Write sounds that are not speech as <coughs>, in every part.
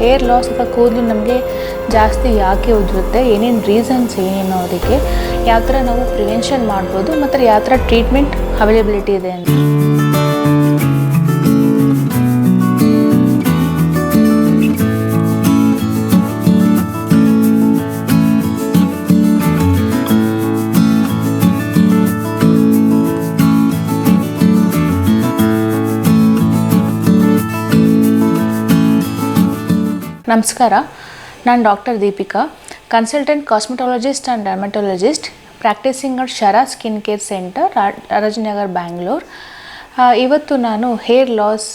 Hair loss ಅಥವಾ ಕೂದಲು ನಮಗೆ ಜಾಸ್ತಿ ಯಾಕೆ ಉದುರುತ್ತೆ, ಏನೇನು ರೀಸನ್ಸ್ ಏನೇನು ಅದಕ್ಕೆ, ಯಾವ ಥರ ನಾವು ಪ್ರಿವೆನ್ಷನ್ ಮಾಡ್ಬೋದು, ಮತ್ತು ಯಾವ ಥರ ಟ್ರೀಟ್ಮೆಂಟ್ ಅವೈಲೇಬಿಲಿಟಿ ಇದೆ ಅಂತ. ನಮಸ್ಕಾರ, ನಾನು doctor Deepika consultant cosmetologist and dermatologist practising at Shara skin care centre Rajanagar Bangalore ಇವತ್ತು ನಾನು ಹೇರ್ ಲಾಸ್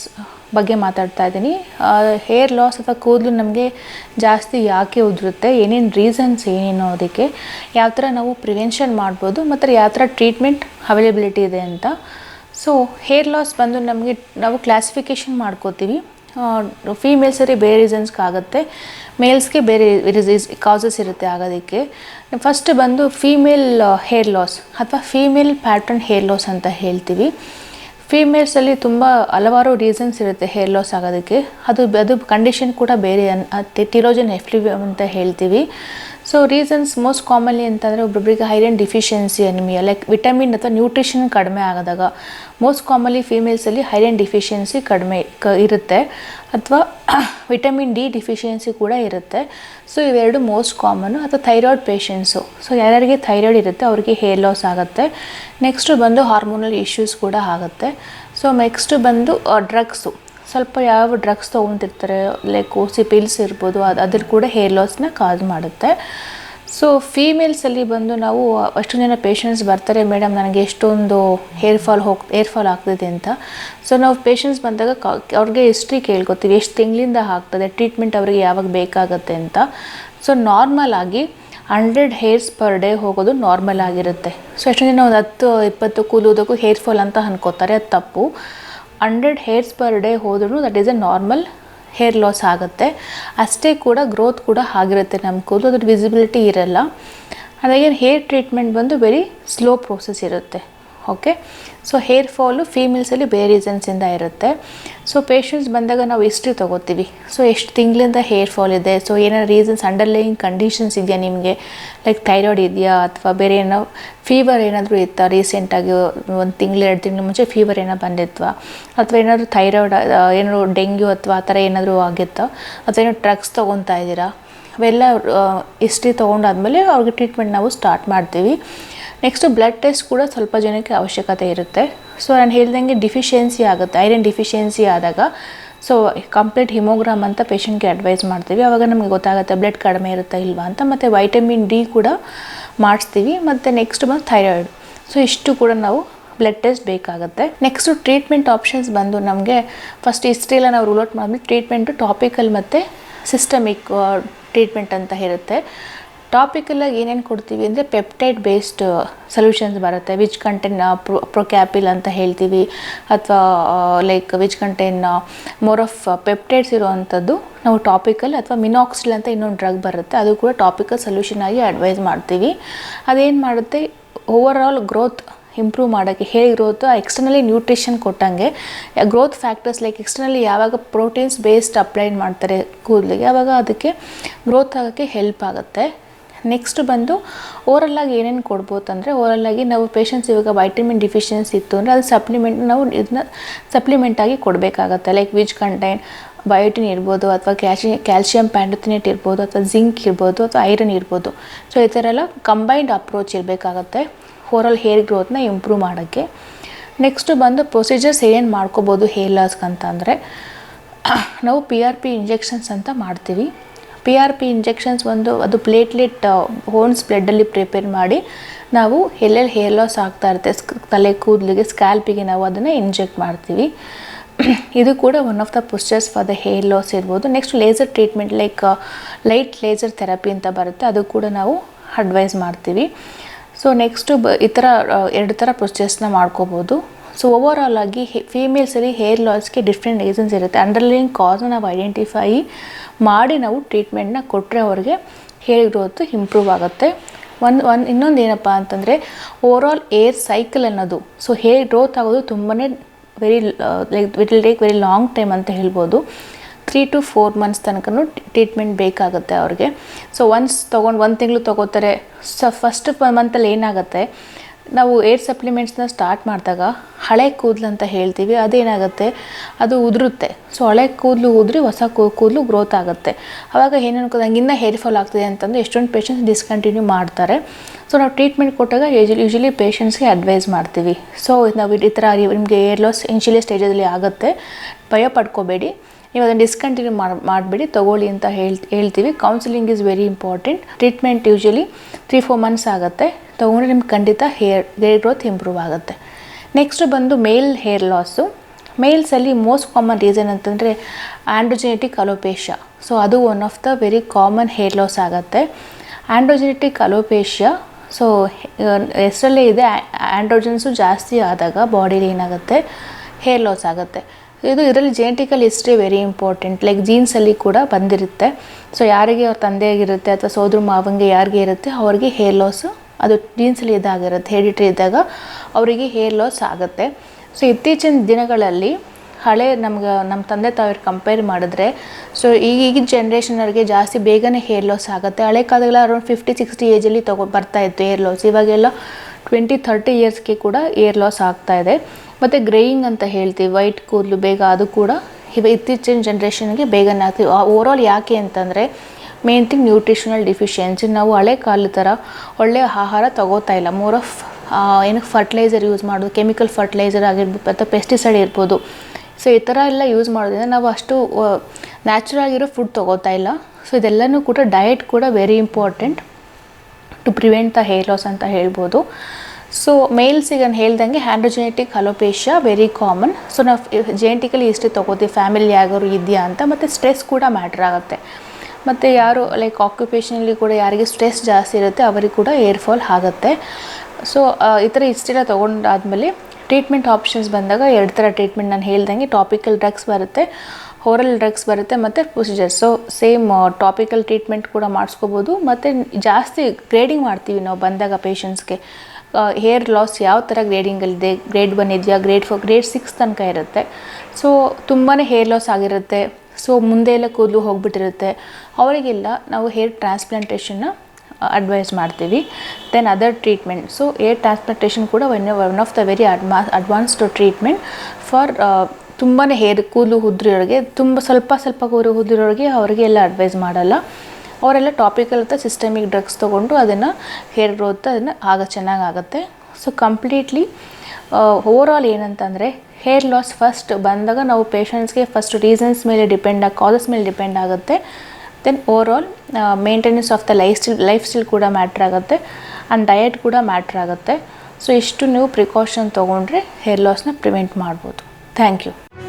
ಬಗ್ಗೆ ಮಾತಾಡ್ತಾ ಇದ್ದೀನಿ. ಹೇರ್ ಲಾಸ್ ಅಥವಾ ಕೂದಲು ನಮಗೆ ಜಾಸ್ತಿ ಯಾಕೆ ಉದುರುತ್ತೆ, ಏನೇನು ರೀಸನ್ಸ್ ಏನೇನು ಅದಕ್ಕೆ, ಯಾವ ಥರ ನಾವು ಪ್ರಿವೆನ್ಷನ್ ಮಾಡ್ಬೋದು, ಮತ್ತು ಯಾವ ಥರ ಟ್ರೀಟ್ಮೆಂಟ್ ಅವೈಲೇಬಿಲಿಟಿ ಇದೆ ಅಂತ. ಸೊ ಹೇರ್ ಲಾಸ್ ಬಂದು ನಮಗೆ, ನಾವು ಕ್ಲಾಸಿಫಿಕೇಷನ್ ಮಾಡ್ಕೋತೀವಿ. ಫೀಮೇಲ್ಸರಿ ಬೇರೆ ರೀಸನ್ಸ್ಗಾಗುತ್ತೆ ಮೇಲ್ಸ್ಗೆ ಬೇರೆ ರಿಸೀಸ್ ಕಾಸಸ್ ಇರುತ್ತೆ ಆಗೋದಕ್ಕೆ. ಫಸ್ಟ್ ಬಂದು ಫೀಮೇಲ್ ಹೇರ್ ಲಾಸ್ ಅಥವಾ ಫೀಮೇಲ್ ಪ್ಯಾಟರ್ನ್ ಹೇರ್ ಲಾಸ್ ಅಂತ ಹೇಳ್ತೀವಿ. ಫೀಮೇಲ್ಸಲ್ಲಿ ತುಂಬ ಹಲವಾರು ರೀಸನ್ಸ್ ಇರುತ್ತೆ ಹೇರ್ ಲಾಸ್ ಆಗೋದಕ್ಕೆ. ಅದು ಅದು ಕಂಡೀಷನ್ ಕೂಡ ಬೇರೆ ಅನ್- ತಿರೋಜನ್ ಎಫ್ಲಿವ್ ಅಂತ ಹೇಳ್ತೀವಿ. ಸೊ ರೀಸನ್ಸ್ ಮೋಸ್ಟ್ ಕಾಮನ್ಲಿ ಅಂತಂದರೆ ಒಬ್ಬೊಬ್ಬರಿಗೆ iron deficiency anaemia like vitamin ಅಥವಾ ನ್ಯೂಟ್ರಿಷನ್ ಕಡಿಮೆ ಆದಾಗ ಮೋಸ್ಟ್ ಕಾಮನ್ಲಿ ಫೀಮೇಲ್ಸಲ್ಲಿ ಹೈರನ್ ಡಿಫಿಷಿಯನ್ಸಿ ಕಡಿಮೆ ಕ ಇರುತ್ತೆ. ಅಥವಾ ವಿಟಮಿನ್ ಡಿ ಡಿಫಿಷಿಯನ್ಸಿ ಕೂಡ ಇರುತ್ತೆ. ಸೊ ಇವೆರಡು ಮೋಸ್ಟ್ ಕಾಮನು ಅಥವಾ ಥೈರಾಯ್ಡ್ ಪೇಷಂಟ್ಸು ಸೊ ಯಾರ್ಯಾರಿಗೆ ಥೈರಾಯ್ಡ್ ಇರುತ್ತೆ ಅವರಿಗೆ ಹೇರ್ ಲಾಸ್ ಆಗುತ್ತೆ. ನೆಕ್ಸ್ಟು ಬಂದು ಹಾರ್ಮೋನಲ್ ಇಶ್ಯೂಸ್ ಕೂಡ ಆಗುತ್ತೆ. ಸೊ ನೆಕ್ಸ್ಟು ಬಂದು ಡ್ರಗ್ಸು ಸ್ವಲ್ಪ ಯಾವ ಡ್ರಗ್ಸ್ ತೊಗೊತಿರ್ತಾರೆ ಲೈಕ್ ಓಸಿ ಪಿಲ್ಸ್ ಇರ್ಬೋದು, ಅದು, ಅದ್ರ ಕೂಡ ಹೇರ್ ಲಾಸ್ನ ಕಾಸ್ ಮಾಡುತ್ತೆ. ಸೊ ಫೀಮೇಲ್ಸಲ್ಲಿ ಬಂದು ನಾವು ಅಷ್ಟೊಂದು ಜನ ಪೇಷಂಟ್ಸ್ ಬರ್ತಾರೆ, ಮೇಡಮ್, ನನಗೆ ಎಷ್ಟೊಂದು ಹೇರ್ ಫಾಲ್ ಹೋಗ್ ಹೇರ್ ಫಾಲ್ ಆಗ್ತಿದೆ ಅಂತ. ಸೊ ನಾವು ಪೇಷಂಟ್ಸ್ ಬಂದಾಗ ಅವ್ರಿಗೆ ಹಿಸ್ಟ್ರಿ ಕೇಳ್ಕೊತೀವಿ, ಎಷ್ಟು ತಿಂಗಳಿಂದ ಆಗ್ತದೆ ಟ್ರೀಟ್ಮೆಂಟ್ ಅವರಿಗೆ ಯಾವಾಗ ಬೇಕಾಗತ್ತೆ ಅಂತ. ಸೊ ನಾರ್ಮಲ್ ಆಗಿ ಹಂಡ್ರೆಡ್ ಹೇರ್ಸ್ ಪರ್ ಡೇ ಹೋಗೋದು ನಾರ್ಮಲ್ ಆಗಿರುತ್ತೆ. ಸೊ ಎಷ್ಟು ಜನ ಒಂದು ಹತ್ತು, ಇಪ್ಪತ್ತು ಕೂಲೋದಕ್ಕೂ ಹೇರ್ ಫಾಲ್ ಅಂತ ಅನ್ಕೋತಾರೆ, ಅದು ತಪ್ಪು. ಹಂಡ್ರೆಡ್ ಹೇರ್ಸ್ ಪರ್ ಡೇ ಹೋದ್ರೂ that is a normal hair loss ಆಗುತ್ತೆ. ಅಷ್ಟೇ ಕೂಡ ಗ್ರೋತ್ ಕೂಡ ಆಗಿರುತ್ತೆ ನಮ್ಮ ಕೂದಲು ಅದ್ರ ವಿಸಿಬಿಲಿಟಿ ಇರಲ್ಲ. ಹಾಗಾಗಿ ಹೇರ್ ಟ್ರೀಟ್ಮೆಂಟ್ ಬಂದು ವೆರಿ ಸ್ಲೋ ಪ್ರೋಸೆಸ್ ಇರುತ್ತೆ. ಓಕೆ ಸೊ ಹೇರ್ ಫಾಲು ಫೀಮೇಲ್ಸಲ್ಲಿ ಬೇರೆ ರೀಸನ್ಸಿಂದ ಇರುತ್ತೆ. ಸೊ ಪೇಷಂಟ್ಸ್ ಬಂದಾಗ ನಾವು ಹಿಸ್ಟ್ರಿ ತೊಗೋತೀವಿ? ಸೊ ಎಷ್ಟು ತಿಂಗಳಿಂದ ಹೇರ್ ಫಾಲ್ ಇದೆ? ಸೊ ಏನಾರು ರೀಸನ್ಸ್ ಅಂಡರ್ಲೈಯಿಂಗ್ ಕಂಡೀಷನ್ಸ್ ಇದೆಯಾ ನಿಮಗೆ? ಲೈಕ್ ಥೈರಾಯ್ಡ್ ಇದೆಯಾ? ಅಥವಾ ಬೇರೆ ಏನೋ ಫೀವರ್ ಏನಾದರೂ ಇತ್ತಾ ರೀಸೆಂಟಾಗಿ ಒಂದು ತಿಂಗಳು, ಎರಡು ತಿಂಗಳ ಮುಂಚೆ ಫೀವರ್ ಏನೋ ಬಂದಿತ್ತಾ ಅಥವಾ ಏನಾದರೂ ಥೈರಾಯ್ಡ್ ಏನಾದ್ರು ಡೆಂಗ್ಯೂ ಅಥವಾ ಆ ಥರ ಏನಾದರೂ ಆಗಿತ್ತಾ? ಅಥವಾ ಏನೋ ಡ್ರಗ್ಸ್ ತೊಗೊತಾ ಇದ್ದೀರಾ? ಅವೆಲ್ಲ ಹಿಸ್ಟ್ರಿ ತೊಗೊಂಡಾದ್ಮೇಲೆ ಅವ್ರಿಗೆ ಟ್ರೀಟ್ಮೆಂಟ್ ನಾವು ಸ್ಟಾರ್ಟ್ ಮಾಡ್ತೀವಿ. ನೆಕ್ಸ್ಟು ಬ್ಲಡ್ ಟೆಸ್ಟ್ ಕೂಡ ಸ್ವಲ್ಪ ಜನಕ್ಕೆ ಅವಶ್ಯಕತೆ ಇರುತ್ತೆ. ಸೊ ನಾನು ಹೇಳ್ದಂಗೆ ಡಿಫಿಷಿಯನ್ಸಿ ಆಗುತ್ತೆ ಐರನ್ ಡಿಫಿಷಿಯನ್ಸಿ ಆದಾಗ. ಸೊ ಕಂಪ್ಲೀಟ್ ಹಿಮೋಗ್ರಾಮ್ ಅಂತ ಪೇಷಂಟ್ಗೆ ಅಡ್ವೈಸ್ ಮಾಡ್ತೀವಿ. ಆವಾಗ ನಮಗೆ ಗೊತ್ತಾಗುತ್ತೆ ಬ್ಲಡ್ ಕಡಿಮೆ ಇರುತ್ತಾ ಇಲ್ವಾ ಅಂತ. ಮತ್ತು ವೈಟಮಿನ್ ಡಿ ಕೂಡ ಮಾಡಿಸ್ತೀವಿ. ಮತ್ತು ನೆಕ್ಸ್ಟ್ ಬಂದು ಥೈರಾಯ್ಡ್ ಸೊ ಇಷ್ಟು ಕೂಡ ನಾವು ಬ್ಲಡ್ ಟೆಸ್ಟ್ ಬೇಕಾಗುತ್ತೆ. ನೆಕ್ಸ್ಟು ಟ್ರೀಟ್ಮೆಂಟ್ ಆಪ್ಷನ್ಸ್ ಬಂದು ನಮಗೆ ಫಸ್ಟ್ ಹಿಸ್ಟ್ರಿ ಎಲ್ಲ ನಾವು ರೂಲ್ ಔಟ್ ಮಾಡಿದ್ಮೇಲೆ ಟ್ರೀಟ್ಮೆಂಟು ಟಾಪಿಕಲ್ ಮತ್ತು ಸಿಸ್ಟಮಿಕ್ ಟ್ರೀಟ್ಮೆಂಟ್ ಅಂತ ಇರುತ್ತೆ. ಟಾಪಿಕಲಾಗಿ ಏನೇನು ಕೊಡ್ತೀವಿ ಅಂದರೆ ಪೆಪ್ಟೈಡ್ ಬೇಸ್ಡ್ ಸೊಲ್ಯೂಷನ್ಸ್ ಬರುತ್ತೆ. ವಿಚ್ ಕಂಟೆನ್ ಪ್ರೊ ಪ್ರೊಕ್ಯಾಪಿಲ್ ಅಂತ ಹೇಳ್ತೀವಿ. ಅಥವಾ like which contain more of peptides ಇರುವಂಥದ್ದು ನಾವು ಟಾಪಿಕಲ್ ಅಥವಾ ಮಿನಾಕ್ಸಿಲ್ ಅಂತ ಇನ್ನೊಂದು ಡ್ರಗ್ ಬರುತ್ತೆ. ಅದು ಕೂಡ ಟಾಪಿಕಲ್ ಸೊಲ್ಯೂಷನ್ ಆಗಿ ಅಡ್ವೈಸ್ ಮಾಡ್ತೀವಿ. ಅದೇನು ಮಾಡುತ್ತೆ? ಓವರ್ ಆಲ್ ಗ್ರೋತ್ ಇಂಪ್ರೂವ್ ಮಾಡೋಕ್ಕೆ ಹೇಗೆ ಆ ಎಕ್ಸ್ಟರ್ನಲಿ ನ್ಯೂಟ್ರಿಷನ್ ಕೊಟ್ಟಂಗೆ ಗ್ರೋತ್ ಫ್ಯಾಕ್ಟರ್ಸ್ ಲೈಕ್ ಎಕ್ಸ್ಟರ್ನಲಿ ಯಾವಾಗ ಪ್ರೋಟೀನ್ಸ್ ಬೇಸ್ಡ್ ಅಪ್ಲೈ ಮಾಡ್ತಾರೆ ಕೂದಲಿಗೆ ಆವಾಗ ಅದಕ್ಕೆ ಗ್ರೋತ್ ಆಗೋಕ್ಕೆ ಹೆಲ್ಪ್ ಆಗುತ್ತೆ. ನೆಕ್ಸ್ಟ್ ಬಂದು ಓರಲ್ಲಾಗಿ ಏನೇನು ಕೊಡ್ಬೋದು ಅಂದರೆ ಓರಲ್ಲಾಗಿ ನಾವು ಪೇಷಂಟ್ಸ್ ಇವಾಗ ವೈಟಮಿನ್ ಡಿಫಿಷಿಯನ್ಸಿ ಇತ್ತು ಅಂದರೆ ಅದು ಸಪ್ಲಿಮೆಂಟ್ ನಾವು ಇದನ್ನ ಸಪ್ಲಿಮೆಂಟಾಗಿ ಕೊಡಬೇಕಾಗತ್ತೆ. ಲೈಕ್ ವಿಜ್ ಕಂಟೈನ್ ಬಯೋಟಿನ್ ಇರ್ಬೋದು ಅಥವಾ ಕ್ಯಾಲ್ಶಿ ಕ್ಯಾಲ್ಶಿಯಂ ಪ್ಯಾಂಡೋಥಿನೇಟ್ ಇರ್ಬೋದು ಅಥವಾ ಜಿಂಕ್ ಇರ್ಬೋದು ಅಥವಾ ಐರನ್ ಇರ್ಬೋದು. ಸೊ ಈ ಥರ ಎಲ್ಲ ಕಂಬೈನ್ಡ್ ಅಪ್ರೋಚ್ ಇರಬೇಕಾಗತ್ತೆ ಓರಲ್ ಹೇರ್ ಗ್ರೋತ್ನ ಇಂಪ್ರೂವ್ ಮಾಡೋಕ್ಕೆ. ನೆಕ್ಸ್ಟು ಬಂದು ಪ್ರೊಸೀಜರ್ಸ್ ಏನು ಮಾಡ್ಕೋಬೋದು ಹೇರ್ ಲಾಸ್ಗೆ ಅಂತ ಅಂದರೆ, <coughs> ನಾವು ಪಿ ಆರ್ ಪಿ ಇಂಜೆಕ್ಷನ್ಸ್ ಅಂತ ಮಾಡ್ತೀವಿ. ಪಿ ಆರ್ ಪಿ ಇಂಜೆಕ್ಷನ್ಸ್ ಒಂದು, ಅದು ಪ್ಲೇಟ್ಲೆಟ್ ಹೋನ್ಸ್ ಬ್ಲಡ್ಡಲ್ಲಿ ಪ್ರಿಪೇರ್ ಮಾಡಿ ನಾವು ಎಲ್ಲೆಲ್ಲಿ ಹೇರ್ ಲಾಸ್ ಆಗ್ತಾ ಇರುತ್ತೆ ತಲೆ ಕೂದಲಿಗೆ ಸ್ಕ್ಯಾಲ್ಪಿಗೆ ನಾವು ಅದನ್ನು ಇಂಜೆಕ್ಟ್ ಮಾಡ್ತೀವಿ. <clears throat> ಇದು ಕೂಡ one of the procedures for the hair loss ಇರ್ಬೋದು. Next laser treatment like light laser therapy ಅಂತ ಬರುತ್ತೆ. ಅದು ಕೂಡ ನಾವು ಅಡ್ವೈಸ್ ಮಾಡ್ತೀವಿ. ಸೊ ನೆಕ್ಸ್ಟು ಬ, ಈ ಥರ ಎರಡು ಥರ ಪ್ರೊಸೆಸ್ನ ಮಾಡ್ಕೋಬೋದು. ಸೊ ಓವರ್ ಆಲ್ ಆಗಿ ಫೀಮೇಲ್ಸಲ್ಲಿ ಹೇರ್ ಲಾಸ್ಗೆ ಡಿಫ್ರೆಂಟ್ ರೀಸನ್ಸ್ ಇರುತ್ತೆ. ಅಂಡರ್ಲೈನ್ ಕಾಸ್ನ ನಾವು ಐಡೆಂಟಿಫೈ ಮಾಡಿ ನಾವು ಟ್ರೀಟ್ಮೆಂಟ್ನ ಕೊಟ್ಟರೆ ಅವ್ರಿಗೆ ಹೇರ್ ಗ್ರೋತ್ ಇಂಪ್ರೂವ್ ಆಗುತ್ತೆ. ಒಂದು ಒಂದು ಇನ್ನೊಂದು ಏನಪ್ಪ ಅಂತಂದರೆ ಓವರಾಲ್ ಏರ್ ಸೈಕಲ್ ಅನ್ನೋದು. ಸೊ ಹೇರ್ ಗ್ರೋತ್ ಆಗೋದು ತುಂಬಾ very like it will take very long time ಅಂತ ಹೇಳ್ಬೋದು. ತ್ರೀ ಟು ಫೋರ್ ಮಂತ್ಸ್ ತನಕನೂ ಟ್ರೀಟ್ಮೆಂಟ್ ಬೇಕಾಗುತ್ತೆ ಅವ್ರಿಗೆ. ಸೊ ಒನ್ಸ್ ತೊಗೊಂಡು ಒಂದು ತಿಂಗಳು ತೊಗೋತಾರೆ. ಸ ಫಸ್ಟ್ ಮಂತಲ್ಲಿ ಏನಾಗುತ್ತೆ? ನಾವು ಏರ್ ಸಪ್ಲಿಮೆಂಟ್ಸ್ನ ಸ್ಟಾರ್ಟ್ ಮಾಡಿದಾಗ ಹಳೆ ಕೂದಲು ಅಂತ ಹೇಳ್ತೀವಿ, ಅದೇನಾಗುತ್ತೆ? ಅದು ಉದುರುತ್ತೆ. ಸೊ ಹಳೆ ಕೂದಲು ಉದುರಿ ಹೊಸ ಕೂದಲು ಗ್ರೋತ್ ಆಗುತ್ತೆ. ಆವಾಗ ಏನು ಅನ್ಕೋದಂಗೆ ಇನ್ನೂ ಹೇರ್ ಫಾಲ್ ಆಗ್ತಿದೆ ಅಂತಂದರೆ ಎಷ್ಟೊಂದು ಪೇಷಂಟ್ಸ್ ಡಿಸ್ಕಂಟಿನ್ಯೂ ಮಾಡ್ತಾರೆ. ಸೊ ನಾವು ಟ್ರೀಟ್ಮೆಂಟ್ ಕೊಟ್ಟಾಗ ಯೂಶಲಿ ಪೇಷಂಟ್ಸ್ಗೆ ಅಡ್ವೈಸ್ ಮಾಡ್ತೀವಿ. ಸೊ ನಾವು ಈ ಥರ ನಿಮಗೆ ಏರ್ ಲಾಸ್ ಇನ್ಶಿಯಲಿ ಸ್ಟೇಜಲ್ಲಿ ಆಗುತ್ತೆ. ಭಯ ಪಡ್ಕೋಬೇಡಿ. ನೀವು ಅದನ್ನು ಡಿಸ್ಕಂಟಿನ್ಯೂ ಮಾಡಿ, ಮಾಡಿಬಿಡಿ, ತೊಗೊಳ್ಳಿ ಅಂತ ಹೇಳ್, ಹೇಳ್ತೀವಿ. Counselling is very important treatment usually three four months ಆಗುತ್ತೆ. ತೊಗೊಂಡ್ರೆ ನಿಮ್ಗೆ ಖಂಡಿತ ಹೇರ್ ಹೇರ್ ಗ್ರೋತ್ ಇಂಪ್ರೂವ್ ಆಗುತ್ತೆ. ನೆಕ್ಸ್ಟ್ ಬಂದು ಮೇಲ್ ಹೇರ್ ಲಾಸು ಮೇಲ್ಸಲ್ಲಿ ಮೋಸ್ಟ್ ಕಾಮನ್ ರೀಸನ್ ಅಂತಂದರೆ ಆ್ಯಂಡ್ರೋಜೆನೆಟಿಕ್ ಅಲೋಪೇಶ ಸೊ ಅದು one of the very common hair loss ಆಗುತ್ತೆ. ಆ್ಯಂಡ್ರೋಜೆನೆಟಿಕ್ ಅಲೋಪೇಶ ಸೊ ಹೆಸರಲ್ಲೇ ಇದೆ ಆ್ಯಂಡ್ರೋಜನ್ಸು ಜಾಸ್ತಿ ಆದಾಗ ಬಾಡಿಲಿ ಏನಾಗುತ್ತೆ? ಹೇರ್ ಲಾಸ್ ಆಗುತ್ತೆ. ಇದು ಇದರಲ್ಲಿ genetical history very important like ಜೀನ್ಸಲ್ಲಿ ಕೂಡ ಬಂದಿರುತ್ತೆ. ಸೊ ಯಾರಿಗೆ ಅವ್ರ ತಂದೆಯಾಗಿರುತ್ತೆ ಅಥವಾ ಸೋದ್ರ ಮಾವಂಗೆ ಯಾರಿಗೆ ಇರುತ್ತೆ, ಅವ್ರಿಗೆ ಹೇರ್ ಲಾಸು ಅದು ಜೀನ್ಸಲ್ಲಿ ಇದಾಗಿರುತ್ತೆ. ಹೆರಿಟ್ರಿ ಇದ್ದಾಗ ಅವರಿಗೆ ಹೇರ್ ಲಾಸ್ ಆಗುತ್ತೆ. ಸೊ ಇತ್ತೀಚಿನ ದಿನಗಳಲ್ಲಿ ಹಳೆ ನಮ್ಗೆ ನಮ್ಮ ತಂದೆ ತಾವ್ರಿಗೆ ಕಂಪೇರ್ ಮಾಡಿದ್ರೆ ಸೊ ಈಗ ಈಗಿನ ಜನ್ರೇಷನವ್ರಿಗೆ ಜಾಸ್ತಿ ಬೇಗನೆ ಹೇರ್ ಲಾಸ್ ಆಗುತ್ತೆ. ಹಳೆ ಕಾಲದಲ್ಲಿ ಅರೌಂಡ್ ಫಿಫ್ಟಿ ಸಿಕ್ಸ್ಟಿ ಏಜಲ್ಲಿ ತಗೋ, ಬರ್ತಾ ಇತ್ತು ಏರ್ ಲಾಸ್ ಇವಾಗೆಲ್ಲ ಟ್ವೆಂಟಿ ಥರ್ಟಿ ಇಯರ್ಸ್ಗೆ ಕೂಡ ಏರ್ ಲಾಸ್ ಆಗ್ತಾ ಇದೆ. ಮತ್ತು ಗ್ರೇಯಿಂಗ್ ಅಂತ ಹೇಳ್ತೀವಿ ವೈಟ್ ಕೂದಲು ಬೇಗ ಅದು ಕೂಡ ಇವ ಇತ್ತೀಚಿನ ಜನ್ರೇಷನ್ಗೆ ಬೇಗನೆ ಆಗ್ತೀವಿ ಓವರಾಲ್ ಯಾಕೆ ಅಂತಂದರೆ ಮೇನ್ ಥಿಂಗ್ ನ್ಯೂಟ್ರಿಷನಲ್ ಡಿಫಿಷಿಯನ್ಸಿ ನಾವು ಹಳೆ ಕಾಲದ ಥರ ಒಳ್ಳೆಯ ಆಹಾರ ತಗೋತಾ ಇಲ್ಲ. ಮೋರ್ ಆಫ್ ಏನು ಫರ್ಟಿಲೈಸರ್ ಯೂಸ್ ಮಾಡೋದು ಕೆಮಿಕಲ್ ಫರ್ಟಿಲೈಸರ್ ಆಗಿರ್ಬೋದು ಅಥವಾ ಪೆಸ್ಟಿಸೈಡ್ ಇರ್ಬೋದು. ಸೊ ಈ ಥರ ಎಲ್ಲ ಯೂಸ್ ಮಾಡೋದ್ರಿಂದ ನಾವು ಅಷ್ಟು ನ್ಯಾಚುರಲ್ ಆಗಿರೋ ಫುಡ್ ತೊಗೋತಾ ಇಲ್ಲ. ಸೊ ಇದೆಲ್ಲನೂ ಕೂಡ ಡಯಟ್ ಕೂಡ very important to prevent the hair loss ಅಂತ ಹೇಳ್ಬೋದು. ಸೊ ಮೇಲ್ಸಿಗೆ ನಾನು ಹೇಳ್ದಂಗೆ androgenetic alopecia very common so ನಾವು ಜೆನೆಟಿಕಲಿ ಎಷ್ಟೇ ತೊಗೋತೀವಿ ಫ್ಯಾಮಿಲಿ ಯಾರು ಇದೆಯಾ ಅಂತ, ಮತ್ತು ಸ್ಟ್ರೆಸ್ ಕೂಡ ಮ್ಯಾಟ್ರ್ ಆಗುತ್ತೆ. ಮತ್ತು ಯಾರು ಲೈಕ್ ಆಕ್ಯುಪೇಷನಲ್ಲಿ ಕೂಡ ಯಾರಿಗೆ ಸ್ಟ್ರೆಸ್ ಜಾಸ್ತಿ ಇರುತ್ತೆ, ಅವರಿಗೆ ಕೂಡ ಏರ್ ಫಾಲ್ ಆಗುತ್ತೆ. ಸೊ ಈ ಥರ ಇಷ್ಟೆಲ್ಲ ತೊಗೊಂಡಾದ್ಮೇಲೆ ಟ್ರೀಟ್ಮೆಂಟ್ ಆಪ್ಷನ್ಸ್ ಬಂದಾಗ ಎರಡು ಥರ ಟ್ರೀಟ್ಮೆಂಟ್ ನಾನು ಹೇಳ್ದಂಗೆ ಟಾಪಿಕಲ್ ಡ್ರಗ್ಸ್ ಬರುತ್ತೆ. ಓರಲ್ ಡ್ರಗ್ಸ್ ಬರುತ್ತೆ ಮತ್ತು procedure so same topical treatment ಕೂಡ ಮಾಡಿಸ್ಕೋಬೋದು. ಮತ್ತು ಜಾಸ್ತಿ ಗ್ರೇಡಿಂಗ್ ಮಾಡ್ತೀವಿ ನಾವು ಬಂದಾಗ ಪೇಷಂಟ್ಸ್ಗೆ ಹೇರ್ ಲಾಸ್ ಯಾವ ಥರ ಗ್ರೇಡಿಂಗಲ್ಲಿದೆ ಗ್ರೇಡ್ ಒನ್ ಇದೆಯಾ? ಗ್ರೇಡ್ ಫೋರ್ ಗ್ರೇಡ್ ಸಿಕ್ಸ್ ತನಕ ಇರುತ್ತೆ. ಸೊ ತುಂಬಾ ಹೇರ್ ಲಾಸ್ ಆಗಿರುತ್ತೆ. ಸೊ ಮುಂದೆ ಎಲ್ಲ ಕೂದಲು ಹೋಗ್ಬಿಟ್ಟಿರುತ್ತೆ. ಅವರಿಗೆಲ್ಲ ನಾವು ಹೇರ್ ಟ್ರಾನ್ಸ್ಪ್ಲಾಂಟೇಷನ್ನ ಅಡ್ವೈಸ್ ಮಾಡ್ತೀವಿ. Then other treatment so hair transplantation ಕೂಡ one one of the very advanced treatment for ತುಂಬಾ ಹೇರ್ ಕೂದಲು ಉದ್ರಿರೋರಿಗೆ ತುಂಬ ಸ್ವಲ್ಪ ಸ್ವಲ್ಪ ಕೂದಲು ಉದ್ರಿರೋರಿಗೆ ಅವರಿಗೆ ಎಲ್ಲ ಅಡ್ವೈಸ್ ಮಾಡಲ್ಲ. ಅವರೆಲ್ಲ ಟಾಪಿಕಲ್ ಅಥವಾ ಸಿಸ್ಟಮಿಕ್ ಡ್ರಗ್ಸ್ ತೊಗೊಂಡು ಅದನ್ನು ಹೇರ್ ಗ್ರೋತ್ ಅದನ್ನು ಆಗ ಚೆನ್ನಾಗಾಗುತ್ತೆ ಸೊ ಕಂಪ್ಲೀಟ್ಲಿ ಓವರಾಲ್ ಏನಂತಂದರೆ ಹೇರ್ ಲಾಸ್ ಫಸ್ಟ್ ಬಂದಾಗ ನಾವು ಪೇಷಂಟ್ಸ್ಗೆ ಫಸ್ಟ್ ರೀಸನ್ಸ್ ಮೇಲೆ ಡಿಪೆಂಡ್ ಆಗಿ ಕಾಸಸ್ ಮೇಲೆ ಡಿಪೆಂಡ್ ಆಗುತ್ತೆ. Then overall maintenance of the lifestyle lifestyle ಕೂಡ ಮ್ಯಾಟ್ರ್ ಆಗುತ್ತೆ ಆ್ಯಂಡ್ ಡಯಟ್ ಕೂಡ ಮ್ಯಾಟ್ರ್ ಆಗುತ್ತೆ. ಸೊ ಇಷ್ಟು ನೀವು ಪ್ರಿಕಾಷನ್ ತೊಗೊಂಡ್ರೆ ಹೇರ್ ಲಾಸ್ನ ಪ್ರಿವೆಂಟ್ ಮಾಡ್ಬೋದು. Thank you.